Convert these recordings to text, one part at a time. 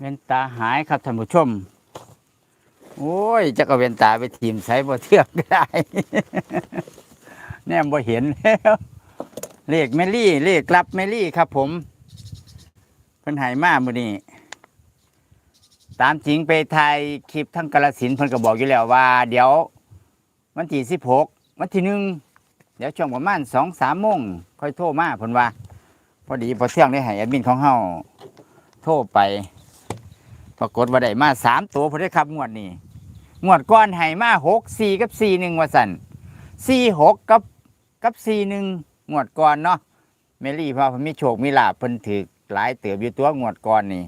เวนตาหายครับท่านผู้ชม โอ้ยจะก็เวนตาไปทีมใช้บ่เทือกก็ได้ แนมบ่เห็นแล้วเลขแมลี่เลขลับแมลี่ครับ ผมเพิ่นหายมามื้อนี้ตามจริงไปถ่ายคลิปทั้งกาลสินเพิ่นก็บอกอยู่แล้วว่า เดี๋ยว วันที่สิบหกวันที่หนึ่งเดี๋ยวช่วงประมาณสองสามโมงค่อยโทรมาเพิ่นว่า พอดีพอเที่ยงได้ให้แอดมินของเฮาโทรไป ปรากฏว่าได้มาสามตัวพอได้ครับงวดนี้งวดก้อนให้มาหกสี่กับสี่หนึ่งว่าสันสี่หกกับกับสี่หนึ่งงวดก่อนเนาะเมลี่พอพมีโชคมีลาภเพิ่นถือหลายเติบอยู่ตัวงวดก่อนนี่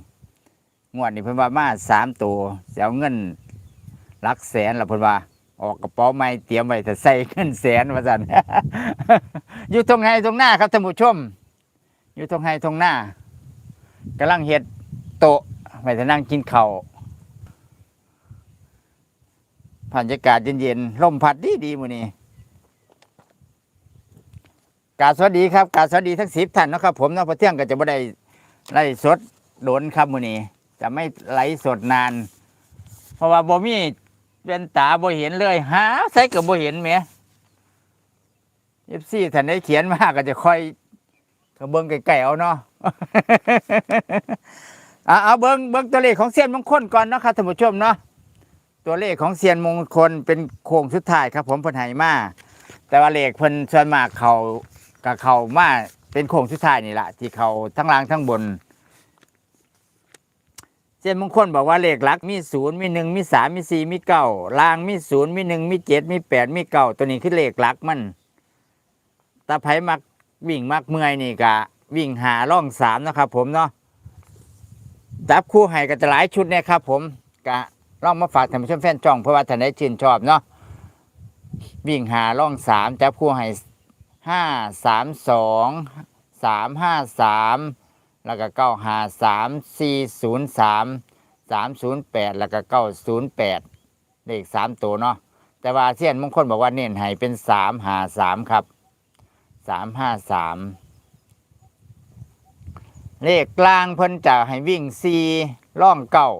งวดนี้เพิ่นว่ามาสามตัวเสียเงินหลักแสนละเพิ่นว่าออกกระเป๋าไม่เตรียมไว้แต่ใส่เงินแสนว่าสันอยู่ตรงไหนตรงหน้าครับท่านผู้ชม อยู่ตรงไหนตรงหน้ากำลังเฮ็ดโต ไว้จะนั่งกินข้าวบรรยากาศเย็นๆลมพัดดีดีมื้อนี้กาสวัสดีครับกาสวัสดีทั้งสิบท่านนะครับ ผมเนาะพอเที่ยงก็จะไม่ได้ไล่สดโดนครับมื้อนี้จะไม่ไล่สดนาน เพราะว่าบ่มีเป็นตาบ่เห็นเลยหาใส่ก็บ่เห็นแหมเอฟซีท่านได้เขียนมากก็จะค่อยก็เบิ่งไกลๆเอาเนาะ อาเอาเบิ้งเบิ้งตัวเลขของเซียนมงคลก่อนเนาะครับท่านผู้ชมเนาะตัวเลขของเซียนมงคลเป็นโค้งสุดท้ายครับ ผมเพิ่นให้มาแต่ว่าเลขเพิ่นส่วนมากเขากับเขามาเป็นโค้งสุดท้ายนี่แหละที่เขาทั้งล่างทั้งบน เซียนมงคลบอกว่าเลขหลักมีศูนย์มีหนึ่งมีสามมีสี่มีเก้าล่างมีศูนย์มีหนึ่งมีเจ็ดมีแปดมีเก้าตัวนี้คือเลขหลักมันตาไผมักวิ่งมักเมื่อยนี่กะวิ่งหาร่องสามนะครับผมเนาะ จับคู่ให้ก็จะหลายชุดเนี่ยครับ ผมกะล่องมาฝากท่านผู้ชมแฟนจ้องเพราะว่าท่านได้ชื่นชอบเนาะวิ่งหาล่องสามจับคู่ให้ห้าสามสองสามห้าสามแล้วก็เก้าหาสามสี่ศูนย์สามสามศูนย์แปดแล้วก็เก้าศูนย์แปดเลขสามตัวเนาะแต่ว่าเสี้ยนมงคลบอกว่าเน้นให้เป็นสามหาสามครับสามห้าสาม เลขกลางเพิ่นจะให้วิ่งสี่ล่องเก้า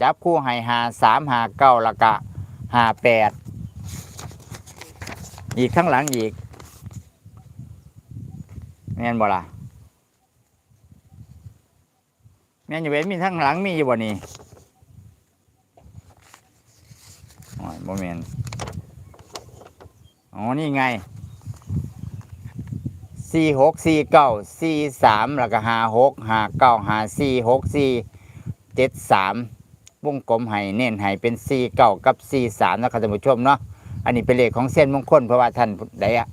จับคู่ให้หาสามหาเก้าล้วก็หาแปดอีกข้างหลังอีกแม่นบ่ล่ะแม่นอยู่เว้นมีทั้งหลังมีอยู่บ่นี่โอ้ยบ่แม่นอ๋อนี่ไง สี่หกสี่เก้าสี่สามแล้วก็ห้าหกห้าเก้าห้าสี่หกสี่เจ็ดสามวงกลมให้เน้นให้เป็นสี่เก้ากับสี่สามนะครับท่านผู้ชมเนาะอันนี้เป็นเลขของเส้นมงคลเพราะว่าท่านใดอะ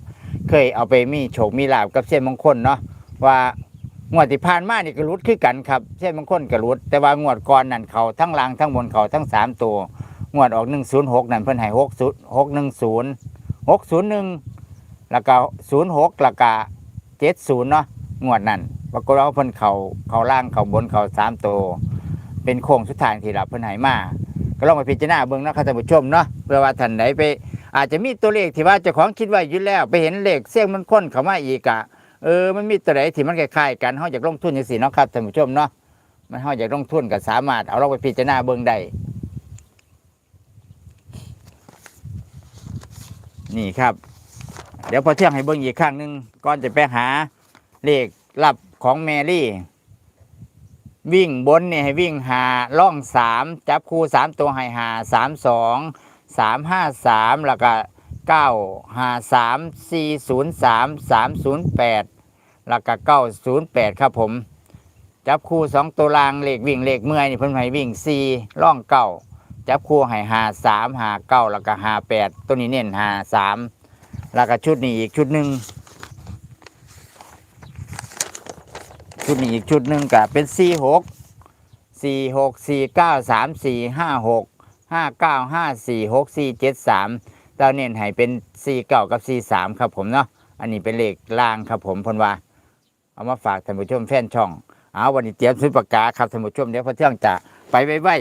เคยเอาไปมีโชคมีลาบกับเส้นมงคลเนาะว่างวดที่ผ่านมานี่ก็รุดคือกันครับเส้นมงคลก็รุด แต่ว่างวดก่อนนั่นเขาทั้งล่างทั้งบนเขาทั้งสามตัวงวดออกหนึ่งศูนย์หกนั่นเพิ่นให้หกศูนย์หกหนึ่งศูนย์หกศูนย์หนึ่งแล้วก็ศูนย์หกแล้วก็ เจ็ดศูนย์เนาะงวดนั่นปรากฏว่าเพิ่นเขาเขาล่างเขาบนเขาสามตัวเป็นโค้งสุดท้ายที่รับเพิ่นใหายมาก็ลองไปพิจารณาเบิ่งเนาะครับท่านผู้ชมเนาะเพื่อว่าท่านไหนไป อาจจะมีตัวเลขที่ว่าเจ้าของคิดไว้อยู่แล้ว ไปเห็นเลขเสี้ยงมันค้นเข้ามาอีกอะเออมันมีตัวไหนที่มันคล้ายๆกันเฮาอยากลงทุนจังซี่เนาะครับท่านผู้ชมเนาะมันเฮาอยากลงทุนก็สามารถเอาลองไปพิจารณาเบิ่งได้นี่ครับ เดี๋ยวพอเที่ยงให้เบิ่งอีกครั้งหนึ่งก่อนจะไปหาเลขลับของแมรี่ วิ่งบนเนี่ยให้วิ่งหาล่องสามจับคู่สามตัวให้หาสามสองสามห้าสามแล้วก็เก้าหาสามสี่ศูนย์สามสามศูนย์แปดแล้วก็เก้าศูนย์แปดครับผม จับคู่สองตัวรางเลขวิ่งเลขเมื่อยนี่เพิ่นให้วิ่งสี่ล่องเก้าจับคู่ให้หาสามหาเก้าแล้วก็หาแปดตัวนี้เน้นหาสาม แล้วก็ชุดนี้อีกชุดหนึ่งชุดนี้อีกชุดหนึ่งก็เป็นสี่หกสี่หกสี่เก้าสามสี่ห้าหกห้าเก้าห้าสี่หกสี่เจ็ดสามตาเน้นให้เป็นสี่เก้ากับสี่สามครับผมเนาะอันนี้เป็นเลขล่างครับผมพนว่าเอามาฝากท่านผู้ชมแฟนช่องเอาวันนี้เตรียมซื้อปากกาครับท่านผู้ชมเดี๋ยวพอเที่ยงจะไปไว้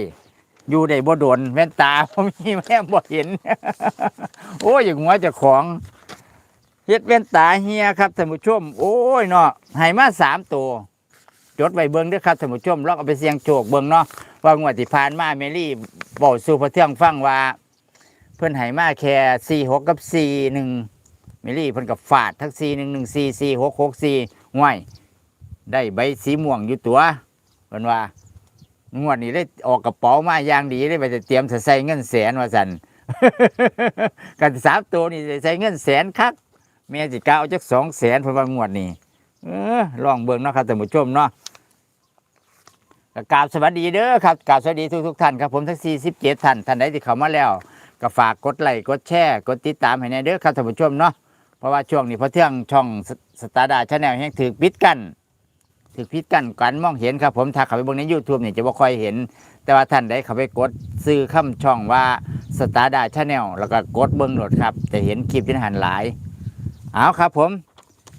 อยู่ในบ่โดนแว่นตาผมมีแม่บ่เห็น โอ้ยอย่างหัวจะของ เฮ็ดเว้นตาเฮียครับท่านผู้ชม โอ้ยเนาะให้มาสามตัวจดไว้เบิ่งด้อครับท่านผู้ชมลองเอาไปเสี่ยงโชคเบิ่งเนาะว่างวดที่ผ่านมาเมลี่บอกสู่พระเที่ยงฟังว่า เพิ่อนให้มาแค่46กับ41เมลี่เพิ่นก็ฟาดทั้ง4114 4664ห่วยได้ใบสีม่วงอยู่ตัวเพิ่นว่างวดนี้ได้ออกกระเป๋ามาอย่างดีได้ไปจะเตรียมจะใส่เงินแสนว่าซั่นกันสามตัวนี่ใส่เงินแสนคัก แม่สิกะเอาจัก2แสนเพิ่นว่างวดนี้เออลองเบิ่งเนาะครับท่านผู้ชมเนาะกราบสวัสดีเด้อครับกราบสวัสดีทุกทุกท่านครับผมทั้ง47ท่านท่านใดที่เข้ามาแล้ว ก็ฝากกดไลค์กดแชร์กดติดตามให้แน่เด้อครับท่านผู้ชมเนาะเพราะว่าช่วงนี้พอเที่ยงช่องสตาร์ดาชาแนลแห่งถือปิดกันถือปิดกันกันมองเห็นครับผมถ้าเข้าไปเบิ่งใน YouTube นี่จะบ่ค่อยเห็น แต่ว่าท่านใดเข้าไปกดซื้อคำช่องว่าสตาร์ดาชาแนลแล้วก็กดเบิ่งโหลดครับ จะเห็นคลิปที่หันหลาย เอาครับผม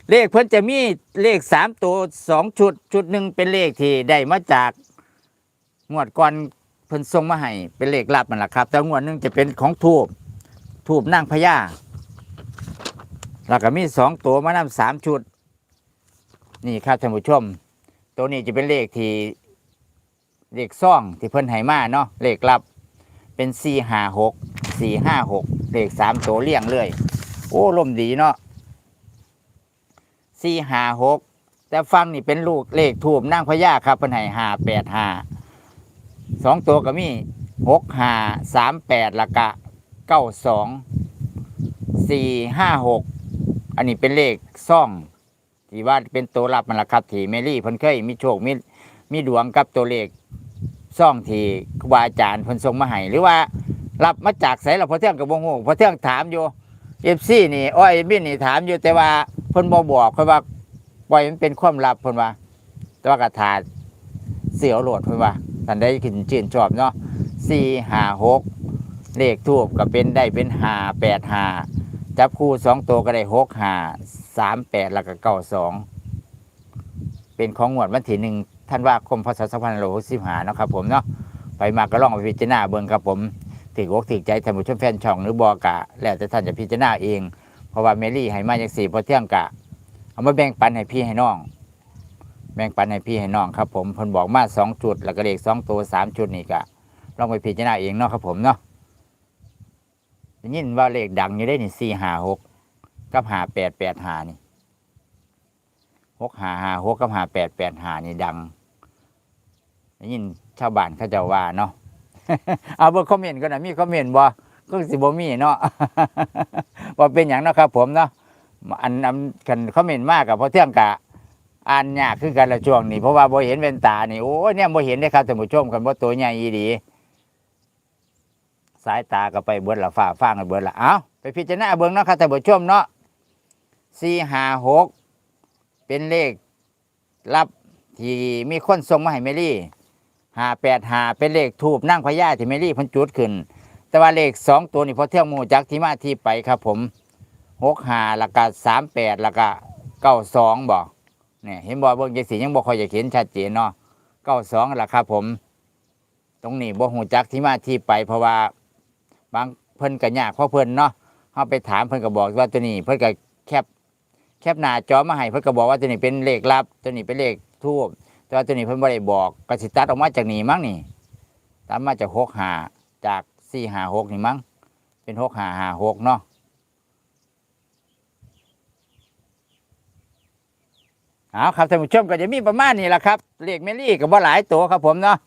เลขเพิ่นจะมีเลขสามตัวสองชุด ชุดหนึ่งเป็นเลขที่ได้มาจากงวดก่อนเพิ่นส่งมาให้เป็นเลขลับนั่นแหละครับ แต่งวดหนึ่งจะเป็นของทูบทูบนั่งพญาแล้วก็มีสองตัวมานำสามชุด นี่ครับท่านผู้ชม ตัวนี้จะเป็นเลขที่เลขซ่องที่เพิ่นให้มาเนาะเลขลับเป็นสี่ห้าหกสี่ห้าหกเลขสามตัวเลี่ยงเลย โอ้ลมดีเนาะ สี่ห้าหกแต่ฟังนี่เป็นลูกเลขทูบนั่งพญาครับเป็นให้ห้าแปดห้าสองตัวก็มีหกห้าสามแปดละกะเก้าสองสี่ห้าหกอันนี้เป็นเลขซ่องที่ว่าเป็นตัวรับมันละครับที่เมลี่เพิ่นเคยมีโชคมีมีดวงกับตัวเลขซ่องที่ครูบาอาจารย์เพิ่นส่งมาให้หรือว่ารับมาจากไสเราพอเที่ยงกับวงหูพอเที่ยงถามอยู่เอฟซีนี่อ้อยบินนี่ถามอยู่แต่ว่า เพิ่นบ่บอกเพิ่นว่าปล่อยมันเป็นความลับเพิ่นว่า แต่ว่ากระถาเสียวโหลดเพิ่นว่าท่านได้ขึ้นชื่นชอบเนาะสี่ห้าหกเลขทูบก็เป็นได้เป็นห้าแปดห้าจับคู่สองตัวก็ได้หกห้าสามแปดแล้วก็เก้าสองเป็นของงวดวันที่หนึ่งท่านว่าคมพศสองพันหกสิบห้าเนาะครับผมเนาะไปมาก็ลองไปพิจารณาเบิ่งครับผมถืออกถือใจท่านผู้ชมแฟนช่องหรือบอกะแล้วแต่ท่านจะพิจารณาเอง เพราะว่าเมลี่ให้มาจากสี่พอเที่ยงกะ เอามาแบ่งปันให้พี่ให้น้อง แบ่งปันให้พี่ให้น้องครับ ผมเพิ่นบอกมาสองจุด แล้วก็เลขสองตัวสามจุดนี่กะลองไปพิจารณาเองเนาะครับผมเนาะยินว่าเลขดังอยู่ได้นี่สี่ห้าหกกับหาแปดแปดหานี่หกห้าห้าหกกับหาแปดแปดหานี่ดังยินชาวบ้านเขาจะว่าเนาะเอาเบอร์คอมเมนต์ก็นะมีคอมเมนต์บ่ ก็สิบ่มีเนาะว่าเป็นอย่างเนาะครับ ผมเนาะอันอันคันคอมเมนมากกับพอเที่ยงกะอ่านยากคือกันละช่วงนี้เพราะว่าบ่เห็นเวนตานี่โอ้ยเนี่ยบ่เห็นได้ครับท่านผู้ชมกันบ่าตัวใหญ่อีดีสายตาก็ไปเบิดละฟ้าฟ้างกันเบิดละเอาไปพิจารณาเบิ่งเนาะครับท่านผู้ชมเนาะ456เป็นเลขลับที่มีคนส่งมาให้เมลี่ห้าแปดห้าเป็นเลขทูบนั่งพญาที่เมลี่พันจุดขึ้น แต่ว่าเลขสองตัวนี่พอเที่ยวหมูจักที่มาที่ไปครับ ผมหกห้าล้วก็สามแปดล้วก็เก้าสองบอกเนี่ยเห็นบอกเบิ่งยังสียังบอกคอยจะเห็นชัดเจนเนาะเก้าสองละครับผม ตรงนี้บ่หูจักที่มาที่ไป เพราะว่าบางเพิ่นก็ยากเพราะเพิ่นเนาะเขาไปถามเพิ่นก็บอกว่าตัวนี้ เพิ่นก็แคบแคบหน้าจอมาให้เพิ่นก็บอกว่าตัวนี้เป็นเลขลับ ตัวนี้เป็นเลขทูบแต่ว่าตัวนี้เพิ่นบ่ได้บอกก็สิตัดออกมาจากนี่มั้งนี่ตัดมาจากหกหาจาก สี่หาหกนี่มั้งเป็นหกหาหาหกเนาะเอาครับท่านผู้ชมก็จะมีประมาณนี้แหละครับเลขเมลี่ก็บ่หลายตัวครับผมเนาะ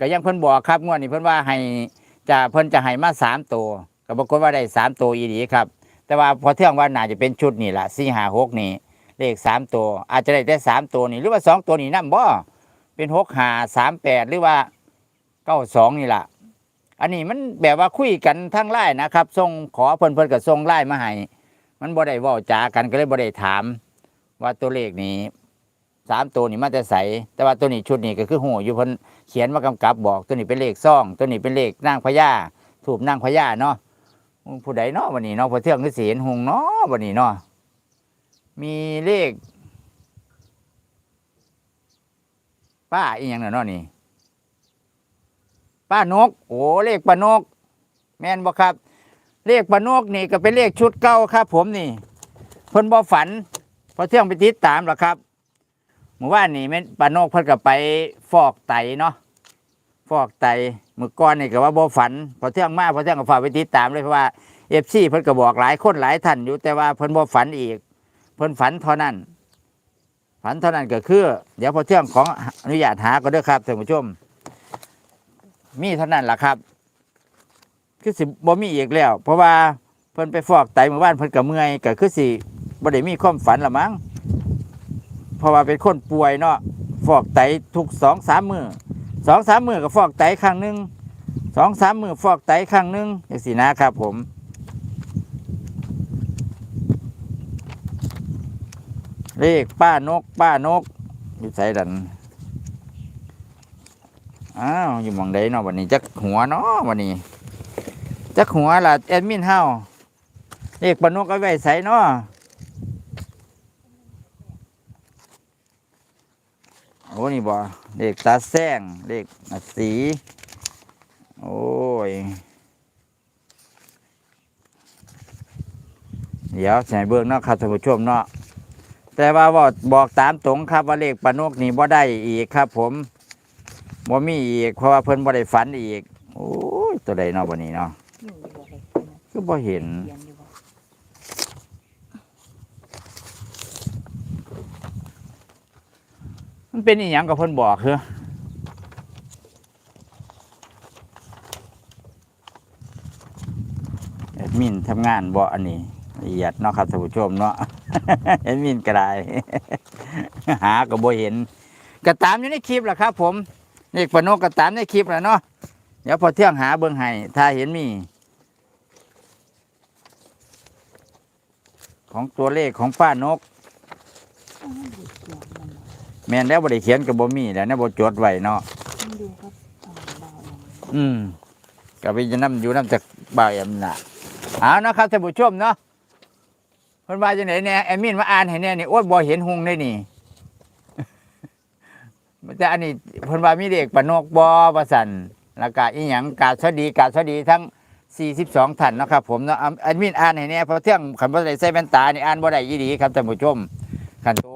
ก็ยังเพิ่นบอกครับงวดนี้เพิ่นว่าให้จะเพิ่นจะให้มาสามตัวก็ปรากฏว่าได้สามตัวอีดีครับ แต่ว่าพอเที่ยงวันน่าจะเป็นชุดนี่แหละสี่หาหกนี่เลขสามตัว อาจจะได้แต่สามตัวนี่หรือว่าสองตัวนี่นั่บ่เป็นหกหาสามแปดหรือว่าเก้าสองนี่แหละ อันนี้มันแบบว่าคุยกันทั้งไล่นะครับส่งขอเพิ่นเพิ่นก็ส่งไล่มาให้มันบ่ได้ว้าจากันก็เลยบ่ได้ถาม ว่าตัวเลขนี้สามตัวนี่มาแต่ใสแต่ว่าตัวนี้ชุดนี้ก็คือหูอยู่เพิ่นเขียนมากำกับบอก ตัวนี้เป็นเลขซ่อง ตัวนี้เป็นเลขนางพญาถูกนางพญาเนาะผู้ใดเนาะวันนี้เนาะพอเที่ยงคือสีเห็นหงเนาะวันนี้เนาะมีเลขป้าอีหยังน่ะเนาะนี่ ป้านก โอ้เลขป้านก แม่นบ่ครับ เลขป้านกนี่ก็เป็นเลขชุดเก่าครับ ผมนี่เพิ่นบ่ฝันเพอเที่ยงไปติดตามหรอครับเมื่อวานนี่แม่นป้านกเพิ่นก็ไปฟอกไตเนาะฟอกไตเมื่อก่อนนี่ก็ว่าบ่ฝันพอเที่ยงมาพอเที่ยงก็ฝากไปติดตามเลยเพราะว่า FC เพิ่นก็บอกหลายคนหลายท่านอยู่แต่ว่าเพิ่นบ่ฝันอีก เพิ่นฝันเท่านั้น ฝันเท่านั้นก็คือ เดี๋ยวพอเที่ยงของอนุญาตหาก็เด้อครับท่านผู้ชม มีเท่านั้นล่ะครับ คือสิบ่มีอีกแล้ว เพราะว่าเพิ่นไปฟอกไตเมื่อวานเพิ่นก็เมื่อยก็คือสิบ่ได้มีความฝันละมั้งเพราะว่าเป็นคนป่วยเนาะฟอกไตทุกสองสามมือสองสามมือก็ฟอกไตครั้งหนึ่งสองสามมือฟอกไตครั้งหนึ่งอย่างสินะครับผมเลขป้านก ป้านกอยู่ใส่ดัน อ้าวอยู่มองใดเนาะวันนี้จักหัวเนาะวันนี้จักหัวล่ะแอดมินเฮาเลขป้านกเอาไว้ใส่เนาะโอ้นี่บ่เลขตาแซงเลขนาสี โอ้ย เดี๋ยวใส่เบิ่งเนาะครับท่านผู้ชมเนาะแต่ว่าบอกบอกตามตรงครับว่าเลขปานกนี่บ่ได้อีกครับผม บ่มีอีกเพราะว่าเพิ่นบ่ได้ฝันอีก โอ้ยตัวใดเนาะบัดนี้เนาะอยู่บ่เห็นคือบ่เห็น เขียนอยู่บ่มันเป็นอีหยังกับเพิ่นบอกคือแอดมินทำงานบ่อันนี้ละเอียดเนาะครับท่านผู้ชมเนาะ แอดมินก็ได้ หาก็บ่เห็น ก็ตามอยู่ในคลิปแหละครับผม เลขปานกก็ตามในคลิปแหละเนาะเดี๋ยวพอเที่ยงหาเบิ่งให้ถ้าเห็นมี ของตัวเลขของป้านกเมนแมนแล้วบ่ได้เขียนกับบมีแล้วนะบจดไว้เนาะอยู่ครับอ่าดาวเองอืมก็ไปจะนำอยู่นำจากบ่าวแอมน่ะเอาเนาะครับท่านผู้ชมเนาะเพิ่นว่าจังได๋แน่แอมมินมาอ่านให้แน่นี่โอ้ยบ่เห็นหุงได้นี่ แต่อันนี้เพิ่นว่ามีเด็กปานกบ่ว่าซั่นแล้วก็อีหยังกราบสวัสดีกราบสวัสดีทั้ง 42ท่านเนาะครับผมเนาะอะแอดมินอ่านให้แน่เพราะเที่ยงคันบ่ได้ใส่แว่นตานี่อ่านบ่ได้อีหลีครับท่านผู้ชมคันโต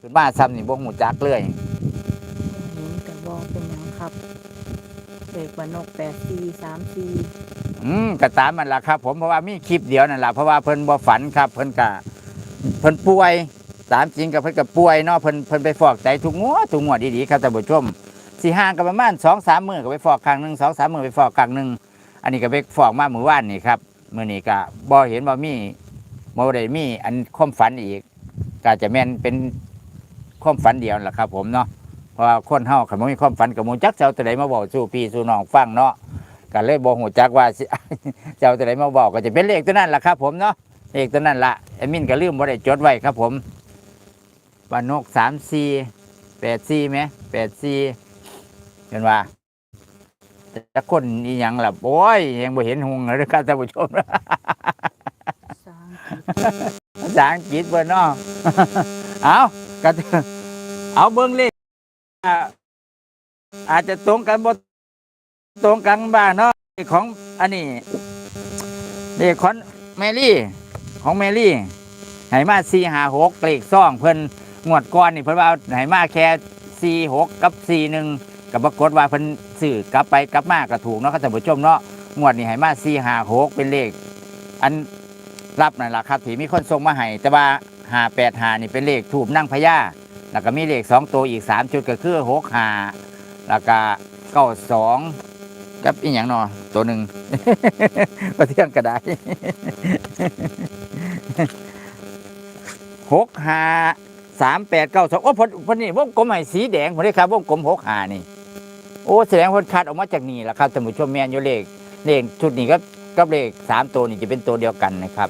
ขึ้นมาซ้ำนี่บ่ฮู้จักเลยเห็นแต่บ่เป็นหยังครับเด็กบ้านนกแปดสี่สามสี่อืมก็ตามมันล่ะครับ ผมเพราะว่ามีคลิปเดียวนั่นแหละเพราะว่าเพิ่นบ่ฝันครับ เพิ่นกะเพิ่นป่วย ตามจริงกับเพิ่นก็ป่วยเนาะเพิ่นเพิ่นไปฟอกไตทุกงวดทุกงวดดีๆครับท่านผู้ชมสี่ห้างก็ประมาณสองสามมื้อก็ไปฟอกครั้งหนึ่งสองสามมื้อไปฟอกครั้งหนึ่งอันนี้ก็ไปฟอกมาเมื่อวานนี่ครับมื้อนี้ก็บ่เห็นว่ามีบ่ได้มีอันความฝันอีกก็จะแม่นเป็นความฝันเดียวแหละครับ ผมเนาะเพราะคนเฮาคันบ่มีความฝันก็บ่จักจะเอาแต่ใดมาบอกสู่พี่สู่น้องฟังเนาะก็เลยบ่ฮู้จักว่าเจ้าตัวไหนมาบอกก็จะเป็นเลขตัวนั้นแหละครับ ผมเนาะเลขตัวนั้นละแอมินก็ลืมบ่ได้จดไว้ครับผม ปานกสามสี่แปดสี่ไหมแปดสี่เห็นว่าจะคนอีหยังล่ะโอ้ยยังบ่เห็นหงเลยครับท่านผู้ชมสามภาษาอังกฤษเบิ่นเนาะเอาก็เอาเบิ่งเลขอ่าอาจจะตรงกันบ่ตรงกันบ้างเนาะเลขของอันนี้เลขของแมรี่ ของแมรี่ให้มาสี่หาหกเลขซ่องเพิ่น งวดก่อนนี่เพิ่นว่าให้มาแค่สี่หกกับสี่หนึ่งกับปรากฏว่าเพิ่นซื้อกลับไปกลับมาก็ถูกเนาะครับท่านผู้ชมเนาะงวดนี้ให้มาสี่ห้าหกเป็นเลข อันรับนั่นแหละครับที่มีคนส่งมาให้แต่ว่าห้าแปดหานี่เป็นเลขถูกนั่งพญาแล้วก็มีเลขสองตัวอีกสามจุดก็คือหกห้าแล้วก็เก้าสองกับอีกอย่างเนอตัวหนึ่งก็เที่ยงกระไดหกห้า สามแปดเก้าสองโอ้พอพอนี่วงกลมให้สีแดงพอดีครับวงกลมหกหานี่ โอ้แสดงว่าคัดออกมาจากนี่แหละครับท่านผู้ชมแมนอยู่เลขเลขชุดนี้ก็กับเลขสามตัวนี่จะเป็นตัวเดียวกันนะครับ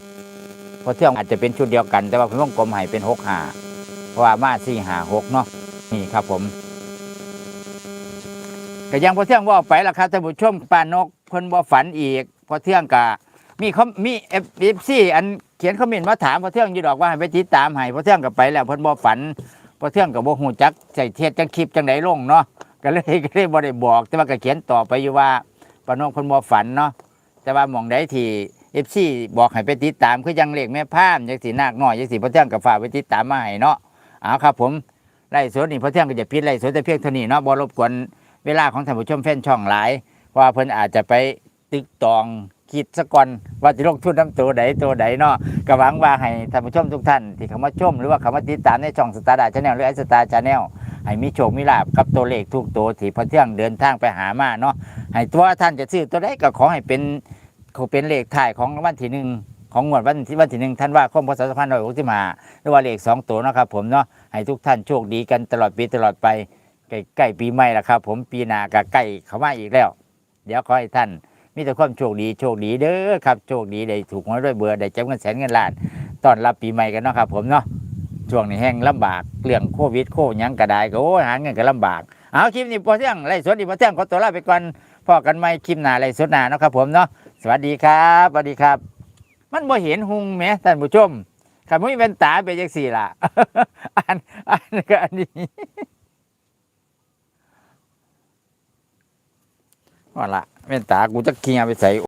เพราะเที่ยงอาจจะเป็นชุดเดียวกัน แต่ว่าเพิ่นวงกลมให้เป็นหกหาเพราะว่ามาสี่หาหกเนาะนี่ครับผมก็ยังพอเที่ยงว่าไปละครับท่านผู้ชมปานกเพิ่นบ่ฝันอีกพอเที่ยงกะ มีเขามีเอฟเอฟซีอันเขียนคอมเมนต์มาถามพอเที่ยงอยู่ดอกว่าให้ไปติดตามให้พอเที่ยงก็ไปแล้วเพิ่นบ่ฝันพอเที่ยงก็บ่ฮู้จักใส่เทศจังคลิปจังไดลงเนาะก็เลยก็เลยบ่ได้บอก แต่ว่าก็เขียนต่อไปอยู่ว่าปานกเพิ่นบ่ฝันเนาะแต่ว่าหมองใดที่เอฟซีบอกให้ไปติดตามคือยังเลขแม่พามยังสีนาคน้อยยังสีพระเจ้ากับฝ่าไปติดตามมาให้เนาะเอาครับผมไล่สดนี่พอเที่ยงก็จะปิดไล่สดแต่เพียงเท่านี้เนาะบ่รบกวนเวลาของท่านผู้ชมแฟนช่องหลายเพราะว่าเพิ่นอาจจะไปตึกตอง คิดซะก่อนว่าจะลงทุนน้ำตัวใดตัวใดเนาะก็หวังว่าให้ท่านผู้ชมทุกท่าน ที่เข้ามาชมหรือว่าเข้ามาติดตามในช่องสตาร์ดาชาแนลหรือไอสตาร์ชาแนลให้มีโชคมีลาบกับตัวเลขทุกตัวที่พอเที่ยงเดินทางไปหามาเนาะให้ตัวท่านจะซื้อตัวใดก็ขอให้เป็นเขาเป็นเลขท้ายของวัลที่หนึ่งของงวดวันที่วันที่หนึ่งท่านว่าคมพศสองพันร้อยหกสิบห้าหรือว่าเลขสองตัวนะครับผมเนาะให้ทุกท่านโชคดีกันตลอดปีตลอดไปใกล้ๆปีใหม่ละครับ ผมปีหน้าก็ใกล้เข้ามาอีกแล้ว เดี๋ยวขอให้ท่าน มีแต่ความโชคดีโชคดีเด้อครับโชคดีได้ถูกหวยด้วยเบอร์ได้จับเงินแสนเงินล้านตอนรับปีใหม่กันเนาะครับ ผมเนาะช่วงนี้แห้งลำบากเรื่องโควิดโคยังก็ไดก็โอ้หาเงินก็ลำบากเอาคลิปนี้พอเที่ยงไล่สดอีกพอเที่ยงขอตัวลาไปก่อนพอกันใหม่คลิปหน้าไล่สดหน้าเนาะครับ ผมเนาะสวัสดีครับสวัสดีครับ มันบ่เห็นหุงแหมท่านผู้ชมขันมุ้ยเป็นตาเป็นจังสี่ล่ะอันอันก็อันนี้ ว่าละเป็นตากูจะเคียไปใส่